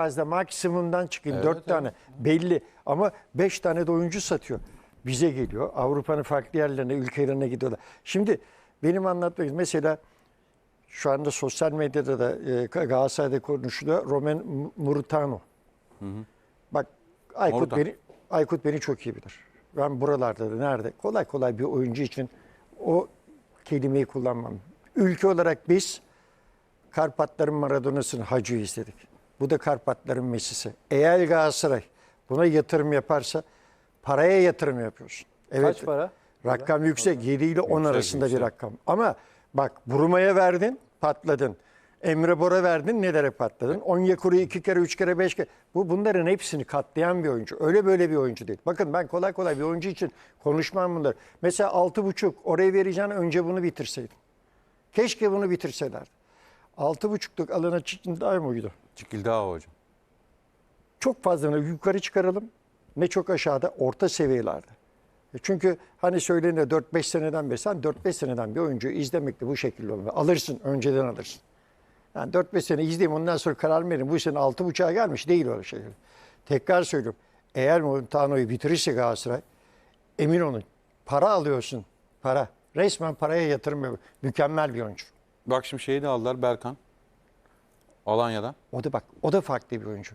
fazla maksimumdan çıkayım. Evet, Dört evet. tane belli ama beş tane de oyuncu satıyor. Bize geliyor. Avrupa'nın farklı yerlerine, ülkelerine gidiyorlar. Şimdi benim anlatmak mesela şu anda sosyal medyada da e, Galatasaray'da konuşuluyor. Roman Murutano. Bak Aykut Orada. beni Aykut beni çok iyi bilir. Ben buralarda da nerede kolay kolay bir oyuncu için o kelimeyi kullanmam. Ülke olarak biz Karpatların Maradona'sını Hacı izledik. Bu da Karpatların Messi'si. Eğer Galatasaray buna yatırım yaparsa paraya yatırım yapıyorsun. Evet. Kaç para? Rakam yüksek. 7 ile 10 Yüksek, arasında bir yüksek. rakam. Ama bak Buruma'ya verdin patladın. Emre Bor'a verdin nelere patladın? Onyekuru'yu iki kere, üç kere, beş kere. Bu bunların hepsini katlayan bir oyuncu. Öyle böyle bir oyuncu değil. Bakın ben kolay kolay bir oyuncu için konuşmam bunları. Mesela altı buçuk oraya vereceğin önce bunu bitirseydin. Keşke bunu bitirselerdi. Altı buçukluk alana çıktığında mıydı? Çikildağ hocam. çok fazla yukarı çıkaralım ne çok aşağıda orta seviyelerde. Çünkü hani söylenir 4-5 seneden beri sen 4-5 seneden bir oyuncuyu izlemekte bu şekilde olmuyor. Alırsın önceden alırsın. Yani 4-5 sene izleyeyim ondan sonra karar verin. Bu sene 6.5'a gelmiş değil öyle şeyler. Tekrar söylüyorum. Eğer Montano'yu bitirirse Galatasaray emin olun para alıyorsun. Para. Resmen paraya yatırım yapıyor. Mükemmel bir oyuncu. Bak şimdi şeyi de aldılar Berkan. Alanya'dan. O da bak o da farklı bir oyuncu.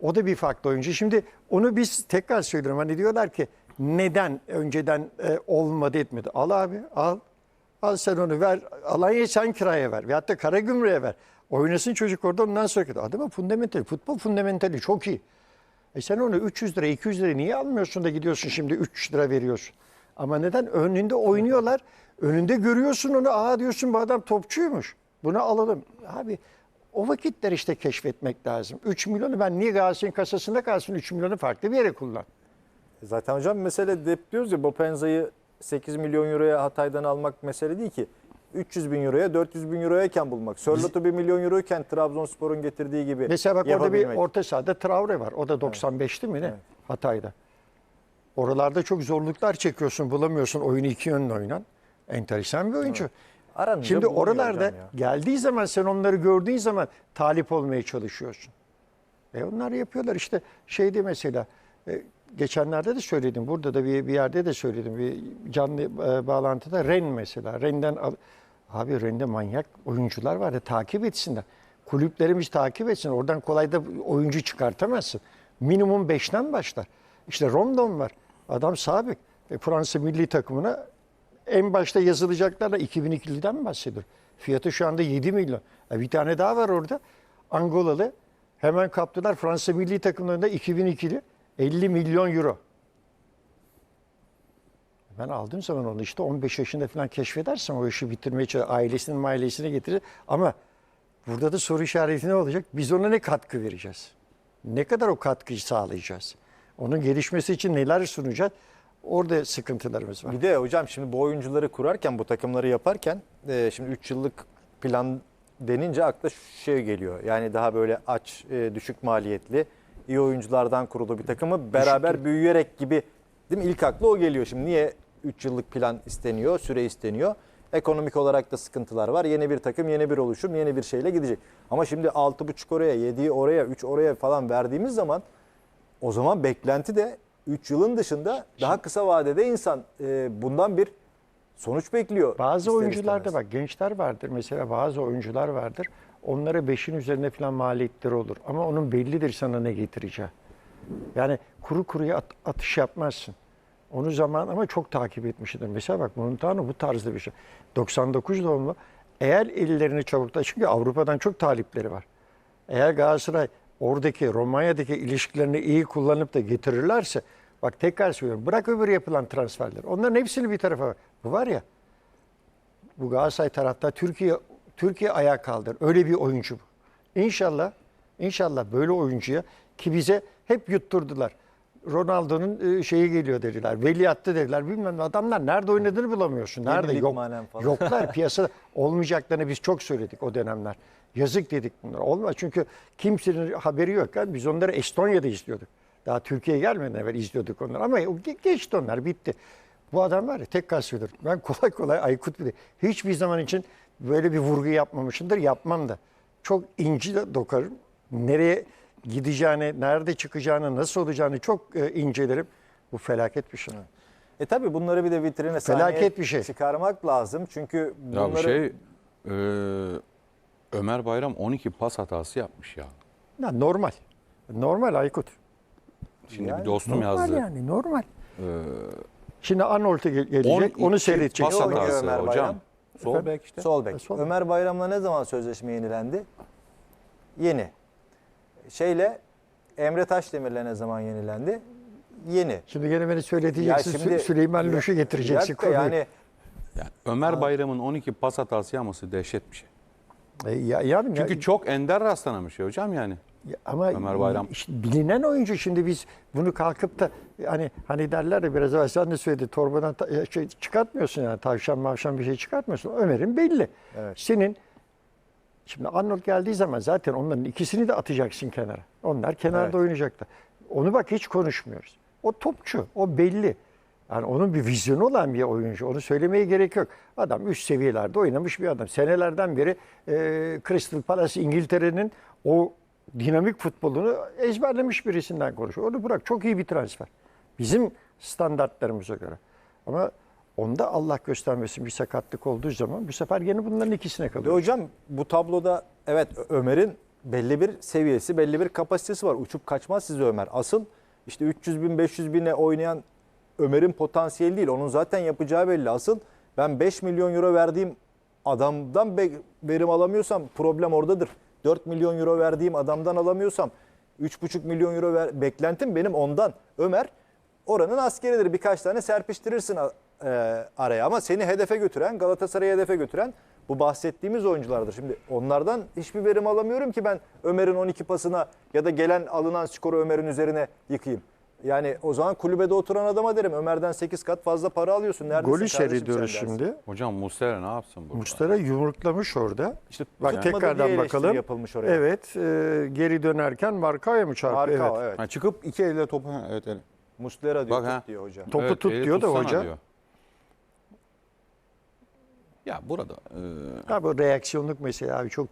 O da bir farklı oyuncu. Şimdi onu biz tekrar söylüyorum. Hani diyorlar ki neden önceden e, olmadı etmedi. Al abi al. Al sen onu ver. Alanya'yı sen kiraya ver. Veyahut da Karagümrük'e ver. Oynasın çocuk orada ondan sonra. Adamın fundamentali, futbol fundamentali çok iyi. E sen onu 300 lira, 200 lira niye almıyorsun da gidiyorsun şimdi 3 lira veriyorsun. Ama neden? Önünde oynuyorlar. Önünde görüyorsun onu. Aa diyorsun bu adam topçuymuş. Bunu alalım. Abi o vakitler işte keşfetmek lazım. 3 milyonu ben niye Galatasaray'ın kasasında kalsın 3 milyonu farklı bir yere kullan. Zaten hocam mesele de hep diyoruz ya Bopenza'yı 8 milyon euroya Hatay'dan almak mesele değil ki. 300 bin euroya 400 bin euroyken bulmak. Sörlot'u 1 milyon euroyken Trabzonspor'un getirdiği gibi Mesela bak orada bir yapabilmek. orta sahada Traore var. O da 95'ti mi ne? Hatay'da. Oralarda çok zorluklar çekiyorsun, bulamıyorsun. Oyunu iki yönlü oynan. Enteresan bir oyuncu. Aranınca Şimdi oralarda geldiği zaman sen onları gördüğün zaman talip olmaya çalışıyorsun. E onlar yapıyorlar işte şeydi mesela e, geçenlerde de söyledim burada da bir, bir yerde de söyledim bir canlı e, bağlantıda Ren mesela Ren'den al, abi Ren'de manyak oyuncular var ya takip etsinler. Kulüplerimiz takip etsin. Oradan kolay da oyuncu çıkartamazsın. Minimum 5'ten başlar. İşte Rondon var. Adam sabit. E, Fransa milli takımına en başta yazılacaklarla 2002'liden bahsediyor. Fiyatı şu anda 7 milyon. E, bir tane daha var orada. Angolalı. Hemen kaptılar. Fransa milli takımlarında 2002'li 50 milyon euro. Ben aldığım zaman onu işte 15 yaşında falan keşfedersem o işi bitirmeye çalışır. Ailesinin ailesine getirir. Ama burada da soru işareti ne olacak? Biz ona ne katkı vereceğiz? Ne kadar o katkıyı sağlayacağız? Onun gelişmesi için neler sunacağız? Orada sıkıntılarımız var. Bir de hocam şimdi bu oyuncuları kurarken, bu takımları yaparken e, şimdi 3 yıllık plan denince akla şu şey geliyor. Yani daha böyle aç, e, düşük maliyetli, iyi oyunculardan kurulu bir takımı beraber büyüyerek gibi değil mi? İlk akla o geliyor. Şimdi niye 3 yıllık plan isteniyor, süre isteniyor? Ekonomik olarak da sıkıntılar var. Yeni bir takım, yeni bir oluşum, yeni bir şeyle gidecek. Ama şimdi 6,5 oraya, 7'yi oraya, 3 oraya falan verdiğimiz zaman o zaman beklenti de 3 yılın dışında daha kısa vadede insan e, bundan bir sonuç bekliyor. Bazı ister oyuncularda istemez. bak gençler vardır mesela bazı oyuncular vardır. Onlara 5'in üzerine falan maliyetleri olur. Ama onun bellidir sana ne getireceği. Yani kuru kuruya at- atış yapmazsın. Onu zaman ama çok takip etmiştir. Mesela bak Montano bu tarzda bir şey. 99 doğumlu. Eğer ellerini çabuk çünkü Avrupa'dan çok talipleri var. Eğer Galatasaray oradaki Romanya'daki ilişkilerini iyi kullanıp da getirirlerse bak tekrar söylüyorum bırak öbür yapılan transferler. Onların hepsini bir tarafa. Bu var ya bu Galatasaray tarafta Türkiye Türkiye ayağa kaldır. Öyle bir oyuncu bu. İnşallah inşallah böyle oyuncuya ki bize hep yutturdular. Ronaldo'nun e, şeyi geliyor dediler. Veliahtı dediler. Bilmem ne. adamlar nerede oynadığını bulamıyorsun. Nerede Yenilik yok. manen falan. Yoklar piyasada olmayacaklarını biz çok söyledik o dönemler. Yazık dedik bunlar. Olmaz çünkü kimsenin haberi yok. Yani biz onları Estonya'da izliyorduk. Daha Türkiye'ye gelmeden evvel izliyorduk onları. Ama o ge- geçti onlar bitti. Bu adam var ya tekrar söylüyorum. Ben kolay kolay Aykut bile hiçbir zaman için böyle bir vurgu yapmamışımdır. Yapmam da. Çok inci de dokarım. nereye gideceğini, nerede çıkacağını, nasıl olacağını çok e, incelerim. Bu felaket bir şey. E tabi bunları bir de vitrine Felaket bir şey. çıkarmak lazım. Çünkü Ya bunları bir şey e, Ömer Bayram 12 pas hatası yapmış ya. Ya normal. Normal Aykut. Şimdi Yani bir dostum Normal yazdı. yani normal. E, Şimdi Arnold'a ge- gelecek. 12 Onu seyredecek. Pas hatası Ömer hocam. Bayram? Sol bek işte. sol bek. E, sol bek. Ömer Bayram'la ne zaman sözleşme yenilendi? Yeni. Şeyle Emre Taşdemir'le ne zaman yenilendi? Yeni. Şimdi gene beni söyleteceksin. Ya şimdi- Sü- Süleyman Luş'u getireceksin. yani Yani Ömer Bayram'ın 12 pas hatası yapması dehşet bir şey. E, ya, ya, Çünkü ya- çok ender rastlanan bir şey hocam yani. Ya ama Ömer Bayram. işte bilinen oyuncu şimdi biz bunu kalkıp da hani hani derler ya biraz evvel sen de söyledi torbadan şey çıkartmıyorsun yani tavşan mavşan bir şey çıkartmıyorsun. Ömer'in belli. Evet. Senin şimdi Arnold geldiği zaman zaten onların ikisini de atacaksın kenara. Onlar kenarda Evet. oynayacaklar. Onu bak hiç konuşmuyoruz. O topçu, o belli. Yani onun bir vizyonu olan bir oyuncu. Onu söylemeye gerek yok. Adam üst seviyelerde oynamış bir adam. Senelerden beri e, Crystal Palace İngiltere'nin o dinamik futbolunu ezberlemiş birisinden konuşuyor. Onu bırak çok iyi bir transfer. Bizim standartlarımıza göre. Ama onda Allah göstermesin bir sakatlık olduğu zaman bu sefer yine bunların ikisine Ve kalıyor. hocam bu tabloda evet Ömer'in belli bir seviyesi, belli bir kapasitesi var. Uçup kaçmaz size Ömer. Asıl işte 300 bin, 500 bine oynayan Ömer'in potansiyeli değil. Onun zaten yapacağı belli. Asıl ben 5 milyon euro verdiğim adamdan verim alamıyorsam problem oradadır. 4 milyon euro verdiğim adamdan alamıyorsam 3,5 milyon euro ver, beklentim benim ondan. Ömer oranın askeridir. Birkaç tane serpiştirirsin e, araya ama seni hedefe götüren, Galatasaray'ı hedefe götüren bu bahsettiğimiz oyunculardır. Şimdi onlardan hiçbir verim alamıyorum ki ben Ömer'in 12 pasına ya da gelen alınan skoru Ömer'in üzerine yıkayım. Yani o zaman kulübede oturan adama derim Ömer'den 8 kat fazla para alıyorsun. Neredesin Golü sen dersin. şimdi. Hocam Muslera ne yapsın burada? Mustara yumruklamış orada. İşte Bak tekrardan bakalım. yapılmış oraya. Evet, e, geri dönerken Marka'ya mı çarptı? Marka evet. evet. Ha, çıkıp iki elle topu evet, evet. Muslera diyor Bak ha. tut diyor hocam. Topu tut eli diyor da hoca. diyor. Ya burada e, Ha, bu reaksiyonluk mesela abi çok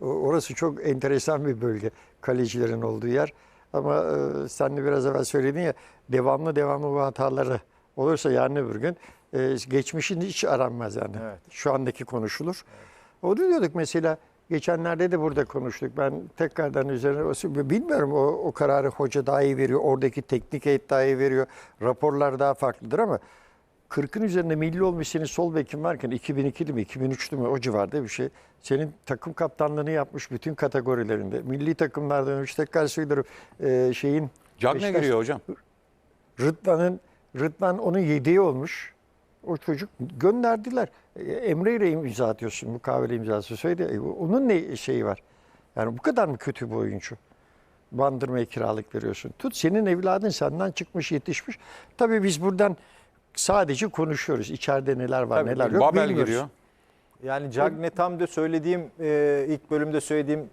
orası çok enteresan bir bölge kalecilerin olduğu yer. Ama e, sen de biraz evvel söyledin ya devamlı devamlı bu hataları olursa yarın öbür gün e, geçmişin hiç aranmaz yani. Evet. Şu andaki konuşulur. Onu diyorduk mesela geçenlerde de burada konuştuk. Ben tekrardan üzerine bilmiyorum o, o kararı hoca daha iyi veriyor. Oradaki teknik heyet daha iyi veriyor. Raporlar daha farklıdır ama 40'ın üzerinde milli olmuş senin sol bekin varken 2002'li mi 2003'lü mü o civarda bir şey. Senin takım kaptanlığını yapmış bütün kategorilerinde. Milli takımlardan önce tekrar söylüyorum e, şeyin Cagne giriyor hocam. Rıdvan'ın Rıdvan onun yedeği olmuş. O çocuk gönderdiler. E, Emre ile imza atıyorsun. Mukavele imzası söyledi. E, Onun ne şeyi var? Yani bu kadar mı kötü bu oyuncu? Bandırmaya kiralık veriyorsun. Tut senin evladın senden çıkmış yetişmiş. Tabii biz buradan sadece konuşuyoruz. İçeride neler var Tabii, neler yok Babel bilmiyoruz. giriyor. Yani Cagne tam da söylediğim e, ilk bölümde söylediğim